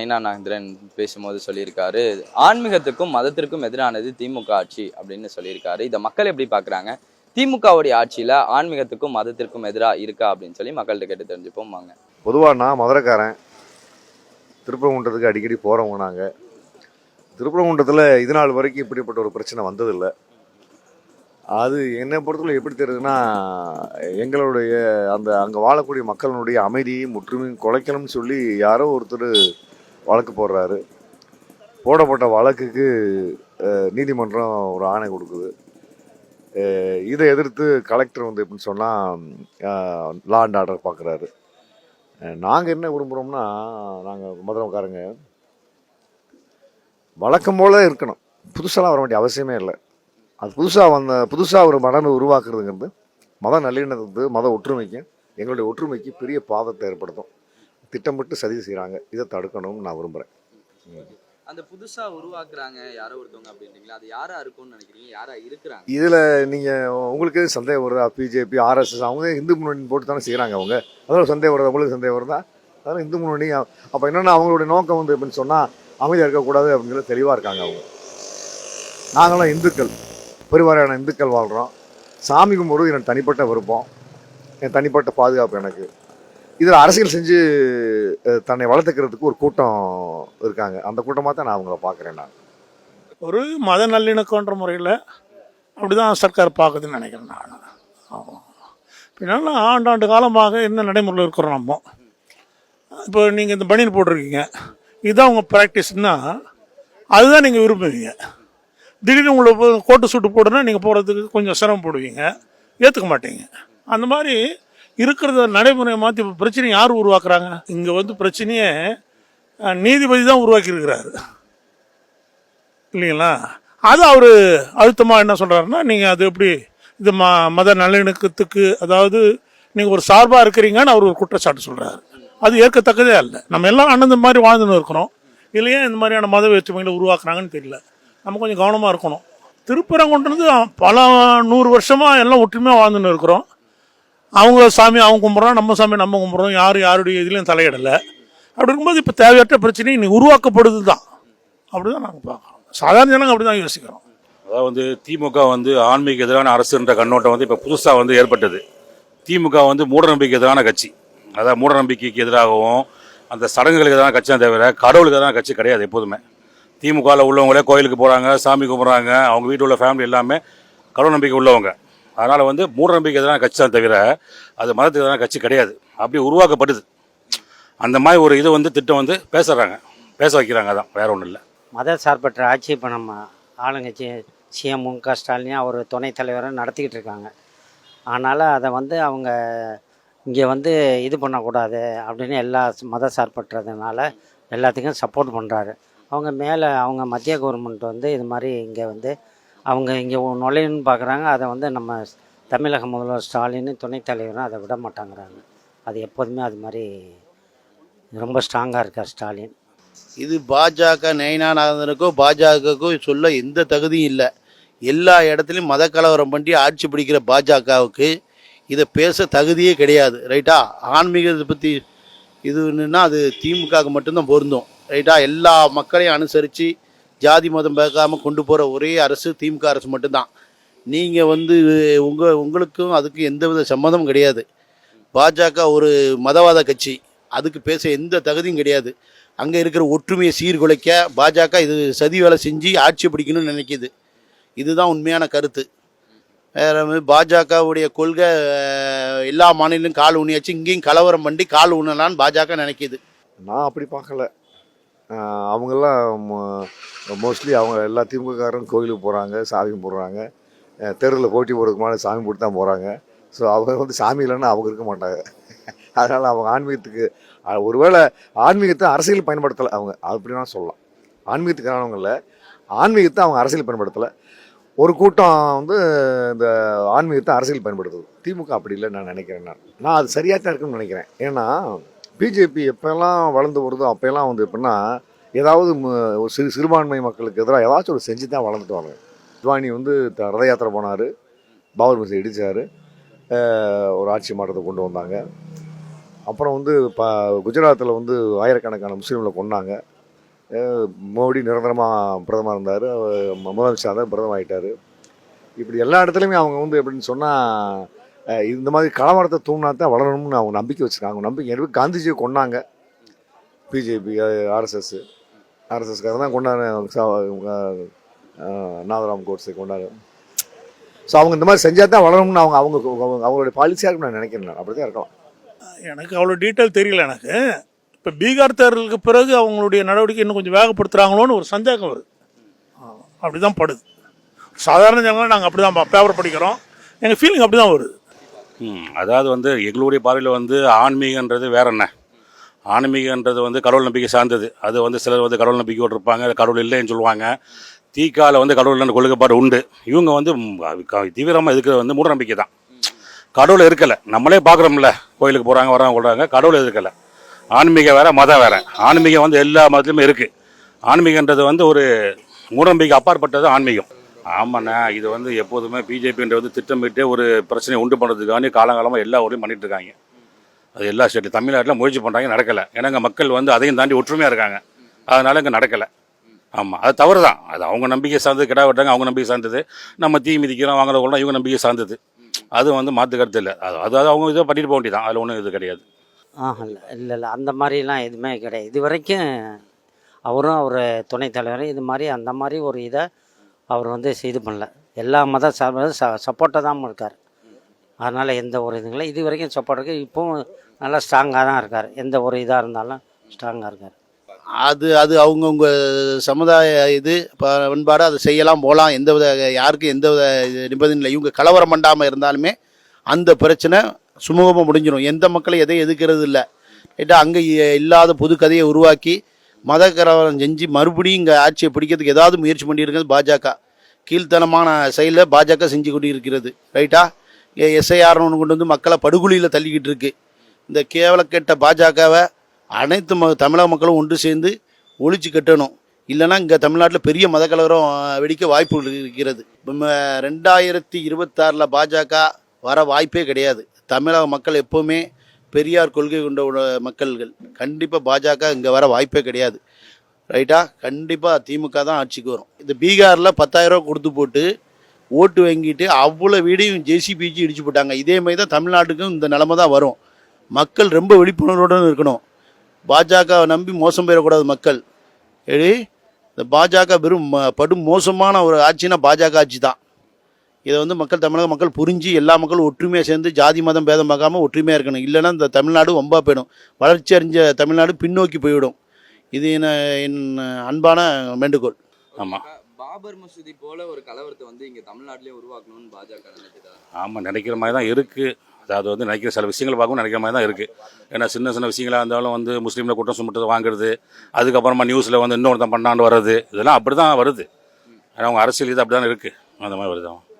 நைனா நாகேந்திரன் பேசும்போது சொல்லியிருக்காரு ஆன்மீகத்துக்கும் மதத்திற்கும் எதிரானது திமுக ஆட்சி அப்படின்னு சொல்லியிருக்காரு. இதை மக்கள் எப்படி பார்க்குறாங்க? திமுகவுடைய ஆட்சியில் ஆன்மீகத்துக்கும் மதத்திற்கும் எதிராக இருக்கா அப்படின்னு சொல்லி மக்கள்கிட்ட கேட்டு தெரிஞ்சுப்போம் வாங்க. பொதுவாக நான் மதுரைக்காரன். திருப்பரங்குன்றத்துக்கு அடிக்கடி போகிறவங்க நாங்கள் திருப்பரங்குன்றத்தில் இது நாள் வரைக்கும் இப்படிப்பட்ட ஒரு பிரச்சனை வந்ததில்லை. அது என்னை பொறுத்தவரை எப்படி தெரியுதுன்னா எங்களுடைய அந்த அங்கே வாழக்கூடிய மக்களினுடைய அமைதியும் முற்றுமையும் குலைக்கணும்னு சொல்லி யாரோ ஒருத்தர் வழக்கு போடுறாரு. போடப்பட்ட வழக்குக்கு நீதிமன்றம் ஒரு ஆணை கொடுக்குது. இதை எதிர்த்து கலெக்டர் வந்து எப்படின்னு சொன்னால் லா அண்ட் ஆர்டர் பார்க்குறாரு நாங்கள் என்ன விரும்புகிறோம்னா நாங்கள் மதுரைக்காரங்க வழக்கம் போல இருக்கணும். புதுசாலாம் வர வேண்டிய அவசியமே இல்லை. அது புதுசாக வந்த புதுசாக ஒரு மடமை உருவாக்குறதுங்கிறது மத நல்லிணத்துக்கு மத ஒற்றுமைக்கும் எங்களுடைய ஒற்றுமைக்கு பெரிய பாதத்தை ஏற்படுத்தும். திட்டமிட்டு சதி செய்கிறாங்க இதை தடுக்கணும்னு நான் விரும்புகிறேன் அந்த புதுசா உருவாக்குறாங்க யாரோ ஒருத்தவங்க அப்படின்றீங்களா? அது யாரா இருக்கும்னு நினைக்கிறீங்க? யாரா இருக்கிறாங்க? இதில் நீங்கள் உங்களுக்கு எதுவும் சந்தேகம் வருதா? பிஜேபி ஆர்எஸ்எஸ் அவங்க இந்து முன்னணி போட்டு தானே செய்கிறாங்க அவங்க. அதோட சந்தேகம் வருதா? உங்களுக்கு சந்தேகம் வருதா? அதனால் இந்து முன்னணி அப்போ என்னென்னா அவங்களுடைய நோக்கம் வந்து எப்படின்னு சொன்னால் அமைதியாக இருக்கக்கூடாது அப்படிங்கிறது தெளிவாக இருக்காங்க அவங்க. நாங்களாம் இந்துக்கள். பெருவாரியான இந்துக்கள் வாழ்கிறோம் சாமி கும்பிடுறது எனக்கு தனிப்பட்ட விருப்பம். என் தனிப்பட்ட பாதுகாப்பு எனக்கு. இதில் அரசியல் செஞ்சு தன்னை வளர்த்துக்கிறதுக்கு ஒரு கூட்டம் இருக்காங்க. அந்த கூட்டமாக தான் நான் அவங்கள பார்க்குறேன் நான். ஒரு மத நல்லிணக்கன்ற முறையில் அப்படி தான் சர்க்கார் பார்க்குதுன்னு நினைக்கிறேன் நான். ஆமாம் பின்னால ஆண்டாண்டு காலமாக என்ன நடைமுறையில் இருக்கிறோம் நம்ம? இப்போ நீங்கள் இந்த பனியன் போட்டிருக்கீங்க. இதுதான் உங்கள் ப்ராக்டிஸ்னால் அதுதான் நீங்கள் விரும்புவீங்க. திடீர்னு உங்களை கோட்டு சூட்டு போடுனா நீங்கள் போகிறதுக்கு கொஞ்சம் சிரமப்படுவீங்க. ஏற்றுக்க மாட்டீங்க. அந்த மாதிரி இருக்கிறத நடைமுறையை மாற்றி இப்போ பிரச்சனையை யார் உருவாக்குறாங்க? இங்கே வந்து பிரச்சனையை நீதிபதி தான் உருவாக்கியிருக்கிறாரு. இல்லைங்களா? அது அவர் அழுத்தமாக என்ன சொல்கிறாருன்னா நீங்கள் அது எப்படி இது ம மத நல்லிணக்கத்துக்கு அதாவது நீங்கள் ஒரு சார்பாக இருக்கிறீங்கன்னு அவர் ஒரு குற்றச்சாட்டு சொல்கிறாரு அது ஏற்கத்தக்கதே அல்ல. நம்ம எல்லாம் அண்ணன் மாதிரி வாழ்ந்துன்னு இருக்கிறோம். இல்லையா இந்த மாதிரியான மத வேற்றுமைகளை உருவாக்குறாங்கன்னு தெரியல. நம்ம கொஞ்சம் கவனமாக இருக்கணும். திருப்பரங்குன்றது பல நூறு வருஷமாக எல்லாம் ஒற்றுமையாக வாழ்ந்துன்னு இருக்கிறோம். அவங்க சாமி அவங்க கும்பிட்றோம் நம்ம சாமி நம்ம கும்பிட்றோம். யார் யாருடைய இதுலையும் தலையிடலை. அப்படி இருக்கும்போது இப்போ தேவையற்ற பிரச்சனை இன்னைக்கு உருவாக்கப்படுது தான் அப்படி தான் நாங்கள் பார்க்குறோம். சாதாரண ஜனங்க அப்படி தான் யோசிக்கிறோம். அதாவது வந்து திமுக வந்து ஆன்மீக எதிரான அரசுன்ற கண்ணோட்டம் வந்து இப்போ புதுசாக வந்து ஏற்பட்டது. திமுக வந்து மூடநம்பிக்கை எதிரான கட்சி. அதாவது மூடநம்பிக்கைக்கு எதிராகவும் அந்த சடங்குகளுக்கு எதிரான கட்சி தான் தவிர கடவுளுக்கு எதிரான கட்சி கிடையாது எப்போதுமே. திமுகவில் உள்ளவங்களே கோயிலுக்கு போகிறாங்க சாமி கும்பிட்றாங்க அவங்க வீட்டில் உள்ள ஃபேமிலி எல்லாமே கடவுள் நம்பிக்கை உள்ளவங்க. அதனால் வந்து மூடநம்பிக்கை எதிரான கட்சி தான் தவிர அது மதத்துக்கு எதிரான கட்சி கிடையாது. அப்படி உருவாக்கப்படுது. அந்த மாதிரி ஒரு இது வந்து திட்டம் வந்து பேசுகிறாங்க பேச வைக்கிறாங்க அதான் வேற ஒன்றும் இல்லை. மத சார்பற்ற ஆட்சி இப்போ நம்ம ஆளுங்கட்சி சிஎம் மு க ஸ்டாலினையும் அவர் துணைத் தலைவரும் நடத்திக்கிட்டு இருக்காங்க. அதனால் அதை வந்து அவங்க இங்கே வந்து இது பண்ணக்கூடாது அப்படின்னு எல்லா மத சார்பற்றதுனால எல்லாத்துக்கும் சப்போர்ட் பண்ணுறாரு அவங்க மேலே அவங்க மத்திய கவர்மெண்ட் வந்து இது மாதிரி இங்கே வந்து அவங்க இங்கே நுழையணும்னு பார்க்குறாங்க அதை வந்து நம்ம தமிழக முதல்வர் ஸ்டாலின் துணைத் தலைவரும் அதை விட மாட்டாங்கிறாங்க. அது எப்போதுமே அது மாதிரி ரொம்ப ஸ்ட்ராங்காக இருக்கார் ஸ்டாலின்? இது பாஜக நயனா நாகந்தனுக்கோ பாஜகவுக்கோ சொல்ல எந்த தகுதியும் இல்லை. எல்லா இடத்துலையும் மத கலவரம் பண்ணி ஆட்சி பிடிக்கிற பாஜகவுக்கு இதை பேச தகுதியே கிடையாது. ரைட்டா ஆன்மீகத்தை பற்றி இதுன்னா அது திமுகவுக்கு மட்டும்தான் பொருந்தும். ரைட்டா எல்லா மக்களையும் அனுசரித்து ஜாதி மதம் பார்க்காம கொண்டு போகிற ஒரே அரசு திமுக அரசு மட்டும்தான். நீங்கள் வந்து உங்கள் உங்களுக்கும் அதுக்கும் எந்தவித சம்மந்தமும் கிடையாது. பாஜக ஒரு மதவாத கட்சி. அதுக்கு பேச எந்த தகுதியும் கிடையாது. அங்கே இருக்கிற ஒற்றுமையை சீர்குலைக்க பாஜக இது சதி வேலை செஞ்சு ஆட்சி பிடிக்கணும்னு நினைக்கிது. இதுதான் உண்மையான கருத்து. வேற பாஜகவுடைய கொள்கை எல்லா மாநிலம் கால் ஊனியாச்சு. இங்கேயும் கலவரம் பண்ணி கால் ஊனலான்னு பாஜக நினைக்கிது. நான் அப்படி பார்க்கல. அவங்கெல்லாம் மோஸ்ட்லி அவங்க எல்லா திமுககாரரும் கோயிலுக்கு போகிறாங்க சாமி கும்பிட்றாங்க தெருவில் போட்டி போடுறதுக்கு மேலே சாமி போட்டு தான் போகிறாங்க ஸோ அவங்க வந்து சாமி இல்லைன்னா அவங்க இருக்க மாட்டாங்க. அதனால் அவங்க ஆன்மீகத்துக்கு ஒருவேளை ஆன்மீகத்தை அரசியல் பயன்படுத்தலை அவங்க அப்படின்னா சொல்லலாம். ஆன்மீகத்துக்கானவங்க இல்லை ஆன்மீகத்தை அவங்க அரசியல் பயன்படுத்தலை. ஒரு கூட்டம் வந்து இந்த ஆன்மீகத்தை அரசியல் பயன்படுத்துது. திமுக அப்படி இல்லை நான் நினைக்கிறேன் நான். நான் அது சரியாக தான் இருக்குன்னு நினைக்கிறேன். ஏன்னா பிஜேபி எப்போல்லாம் வளர்ந்து வருதோ அப்போல்லாம் வந்து எப்படின்னா ஏதாவது சிறு சிறுபான்மை மக்களுக்கு எதிராக ஏதாச்சும் ஒரு செஞ்சு தான் வளர்ந்துட்டு வராங்க துவானி வந்து த- ரத யாத்திரை போனார். பாபர் மசூதி இடித்தார் ஒரு ஆட்சி மாற்றத்தை கொண்டு வந்தாங்க. அப்புறம் வந்து ப குஜராத்தில் வந்து ஆயிரக்கணக்கான முஸ்லீம்களை கொண்டாங்க மோடி நிரந்தரமாக பிரதமர் இருந்தார். முதலமைச்சர் தான் பிரதமர் ஆகிட்டார் இப்படி எல்லா இடத்துலையுமே அவங்க வந்து எப்படின்னு சொன்னால் இந்த மாதிரி கலவரத்தை தூண்டினா தான் வளரணும்னு அவங்க நம்பிக்கை வச்சுருக்காங்க அவங்க நம்பிக்கை எனக்கு காந்திஜியை கொண்டாங்க பிஜேபி ஆர்எஸ்எஸ் ஆர்எஸ்எஸ்காக தான் கொண்டாங்க நாதராம் கோட்ஸை கொண்டாங்க ஸோ அவங்க இந்த மாதிரி செஞ்சால் தான் வளரணும்னு அவங்க அவங்க அவங்க- அவங்களுடைய பாலிசியாக இருக்கும் நான் நினைக்கிறேன் நான். அப்படி தான் இருக்கலாம். எனக்கு அவ்வளோ டீட்டெயில் தெரியல எனக்கு. இப்போ பீகார் தேர்தலுக்கு பிறகு அவங்களுடைய நடவடிக்கை இன்னும் கொஞ்சம் வேகப்படுத்துகிறாங்களோன்னு ஒரு சந்தேகம் வருது. அப்படி தான் படுது. சாதாரண ஜனங்களும் நாங்கள் அப்படி தான் பேப்பர் படிக்கிறோம். எங்கள் ஃபீலிங் அப்படி தான் வருது. அதாவது வந்து எங்களுடைய பார்வையில் வந்து ஆன்மீகன்றது வேற என்ன? ஆன்மீகன்றது வந்து கடவுள் நம்பிக்கை சார்ந்தது. அது வந்து சிலர் வந்து கடவுள் நம்பிக்கையோடு இருப்பாங்க கடவுள் இல்லைன்னு சொல்லுவாங்க. தீக்கால வந்து கடவுள் இல்லைன்னு கொள்கைப்பாடு உண்டு. இவங்க வந்து தீவிரமாக இருக்கிறது வந்து மூட நம்பிக்கை தான். கடவுள் இருக்கலை. நம்மளே பார்க்குறோம்ல. கோயிலுக்கு போகிறாங்க வராங்க கொள்றாங்க. கடவுள் இருக்கலை. ஆன்மீகம் வேற மதம் வேற. ஆன்மீகம் வந்து எல்லா மதத்துலையுமே இருக்குது ஆன்மீகன்றது வந்து ஒரு மூடநம்பிக்கை அப்பாற்பட்டது ஆன்மீகம். ஆமாண்ணா இது வந்து எப்போதுமே பிஜேபின்ற வந்து திட்டமிட்டு ஒரு பிரச்சனையை உண்டு பண்ணுறதுக்காண்டி காலங்காலமாக எல்லா ஊரையும் பண்ணிட்டு இருக்காங்க அது எல்லா ஸ்டேட்டு தமிழ்நாட்டில் முயற்சி பண்ணுறாங்க நடக்கலை. ஏன்னா இங்கே மக்கள் வந்து அதையும் தாண்டி ஒற்றுமையாக இருக்காங்க. அதனால் இங்கே நடக்கலை. ஆமாம் அது தவறு தான் அது அவங்க நம்பிக்கை சார்ந்தது கிடா விட்டாங்க அவங்க நம்பிக்கை சார்ந்தது. நம்ம தீ மிதிக்கிறோம் வாங்குற கூட இவங்க நம்பிக்கை சார்ந்தது. அது வந்து மாற்று கருத்து இல்லை. அது அதாவது அவங்க இதை பண்ணிட்டு போக வேண்டியதான் அதில் ஒன்றும் இது கிடையாது. ஆஹா இல்லை இல்லை இல்லை. அந்த மாதிரிலாம் எதுவுமே கிடையாது. இது வரைக்கும் அவரும் அவர் துணைத் தலைவரும் இது மாதிரி அந்த மாதிரி ஒரு இதை அவர் வந்து இது பண்ணல. எல்லா மத சார்பும் ச சப்போர்ட்டாக தான் இருக்கார். அதனால் எந்த ஒரு இதுவும் இல்லை. இது வரைக்கும் சப்போர்ட் இருக்குது இப்போவும் நல்லா ஸ்ட்ராங்காக தான் இருக்கார். எந்த ஒரு இதாக இருந்தாலும் ஸ்ட்ராங்காக இருக்கார். அது அது அவங்கவுங்க சமுதாய இது ப- பண்பாடு அதை செய்யலாம் போகலாம் எந்த வித யாருக்கும் எந்த வித நிபந்தனை இல்லை. இவங்க கலவரம் பண்ணாமல் இருந்தாலுமே அந்த பிரச்சனை சுமூகமாக முடிஞ்சிடும் எந்த மக்களும் எதையும் எதுக்கிறது இல்லை. ரைட்டா அங்கே இல்லாத புது கதையை உருவாக்கி மத கலவரம் செஞ்சு மறுபடியும் இங்கே ஆட்சியை பிடிக்கிறதுக்கு ஏதாவது முயற்சி பண்ணியிருக்கிறது பாஜக. கீழ்த்தனமான செயலை பாஜக செஞ்சு கொண்டு இருக்கிறது ரைட்டா எஸ்ஐஆர்னு ஒன்று கொண்டு வந்து மக்களை படுகொலியில் தள்ளிக்கிட்டு இருக்கு. இந்த கேவலக்கெட்ட பாஜகவை அனைத்து ம தமிழக மக்களும் ஒன்று சேர்ந்து ஒழிச்சு கட்டணும். இல்லைன்னா இங்கே தமிழ்நாட்டில் பெரிய மத கலவரம் வெடிக்க வாய்ப்பு இருக்கிறது. ரெண்டாயிரத்தி இருபத்தாறில் பாஜக வர வாய்ப்பே கிடையாது. தமிழக மக்கள் எப்போவுமே பெரியார் கொள்கை கொண்ட மக்கள்கள். கண்டிப்பாக பாஜக இங்கே வர வாய்ப்பே கிடையாது. ரைட்டா? கண்டிப்பாக திமுக தான் ஆட்சிக்கு வரும். இந்த பீகாரில் பத்தாயிரம் கொடுத்து போட்டு ஓட்டு வாங்கிட்டு அவ்வளோ வீடையும் ஜேசிபிஜி இடிச்சு போட்டாங்க. இதே மாதிரி தான் தமிழ்நாட்டுக்கும் இந்த நிலமை தான் வரும். மக்கள் ரொம்ப விழிப்புணர்வுடன் இருக்கணும். பாஜகவை நம்பி மோசம் பெறக்கூடாது மக்கள். ஏடி இந்த பாஜக வெறும் ம- படும் மோசமான ஒரு ஆட்சினா பாஜக ஆட்சி தான். இதை வந்து மக்கள் தமிழக மக்கள் புரிஞ்சு எல்லா மக்களும் ஒற்றுமையாக சேர்ந்து ஜாதி மதம் பேதம் பார்க்காம ஒற்றுமையாக இருக்கணும். இல்லைன்னா இந்த தமிழ்நாடு வம்பா போயிடும். வளர்ச்சி அடைஞ்ச தமிழ்நாடு பின்னோக்கி போய்விடும் இது என் என் அன்பான வேண்டுகோள். ஆமாம் பாபர் மசூதி போல ஒரு கலவரத்தை வந்து இங்க தமிழ்நாட்டிலே உருவாக்கணும்னு பாஜக நினைக்குதா? ஆமாம் நினைக்கிற மாதிரி தான் இருக்குது அதாவது வந்து நினைக்கிற சில விஷயங்களை பார்க்கவும் நினைக்கிற மாதிரி தான் இருக்குது ஏன்னா சின்ன சின்ன விஷயங்களாக இருந்தாலும் வந்து முஸ்லீமில் குற்றம் சுமட்டது வாங்குறது அதுக்கப்புறமா நியூஸில் வந்து இன்னொருத்தன் பண்ணாண்டு வர்றது இதெல்லாம் அப்படி தான் வருது. ஏன்னா அவங்க அரசியல் இது அப்படி தான் இருக்குது அந்த மாதிரி வருது.